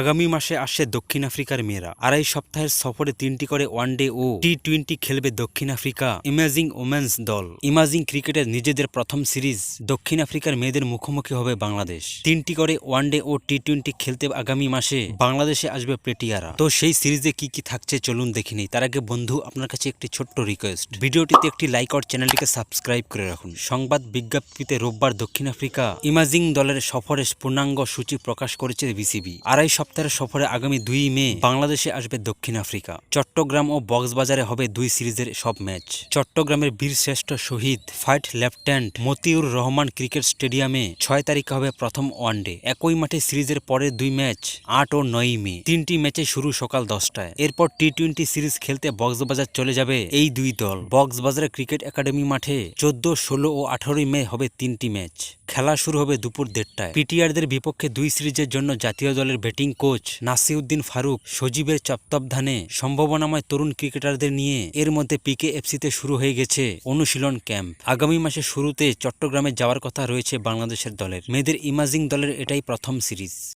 আগামী মাসে আসছে দক্ষিণ আফ্রিকার মেয়েরা। আড়াই সপ্তাহের সফরে তিনটি করে ওয়ানডে ও টি টোয়েন্টি খেলবে দক্ষিণ আফ্রিকা ইমাজিং ওমেন্স দল। ইমাজিং ক্রিকেটের নিজেদের প্রথম সিরিজ দক্ষিণ আফ্রিকার মেয়েদের মুখোমুখি হবে বাংলাদেশ। তিনটি করে ওয়ানডে ও টি টোয়েন্টি খেলতে আগামী মাসে বাংলাদেশে আসবে প্লেটিয়ারা তো সেই সিরিজে কি কি থাকছে চলুন দেখে নিই। তার আগে বন্ধু, আপনার কাছে একটি ছোট্ট রিকোয়েস্ট ভিডিওটিতে একটি লাইক আর চ্যানেলটিকে সাবস্ক্রাইব করে রাখুন। সংবাদ বিজ্ঞপ্তিতে রোববার দক্ষিণ আফ্রিকা ইমাজিং দলের সফরের পূর্ণাঙ্গ সূচি প্রকাশ করেছে বিসিবি। আড়াই সপ্তাহের সফরে আগামী দুই মে বাংলাদেশে আসবে দক্ষিণ আফ্রিকা। চট্টগ্রাম ও বক্সবাজারে হবে দুই সিরিজের সব ম্যাচ। চট্টগ্রামের বীরশ্রেষ্ঠ শহীদ flight lieutenant Motiur Rahman cricket স্টেডিয়ামে ছয় তারিখে হবে প্রথম ওয়ানডে একই মাঠে সিরিজের পরের দুই ম্যাচ আট ও নয় মে। তিনটি ম্যাচে শুরু সকাল দশটায়। এরপর টি টোয়েন্টি সিরিজ খেলতে বক্সবাজার চলে যাবে এই দুই দল। বক্সবাজারের ক্রিকেট একাডেমি মাঠে চোদ্দ, ষোলো ও আঠারোই মে হবে তিনটি ম্যাচ। খেলা শুরু হবে দুপুর দেড়টায়। পিটিআরদের বিপক্ষে দুই সিরিজের জন্য জাতীয় দলের ব্যাটিং কোচ নাসিউদ্দিন ফারুক সজীবের চপ্তাবধানে সম্ভাবনাময় তরুণ ক্রিকেটারদের নিয়ে এর মধ্যে পিকে এফসিতে শুরু হয়ে গেছে অনুশীলন ক্যাম্প। আগামী মাসের শুরুতে চট্টগ্রামে যাওয়ার কথা রয়েছে বাংলাদেশের দলের। মেয়েদের ইমাজিং দলের এটাই প্রথম সিরিজ।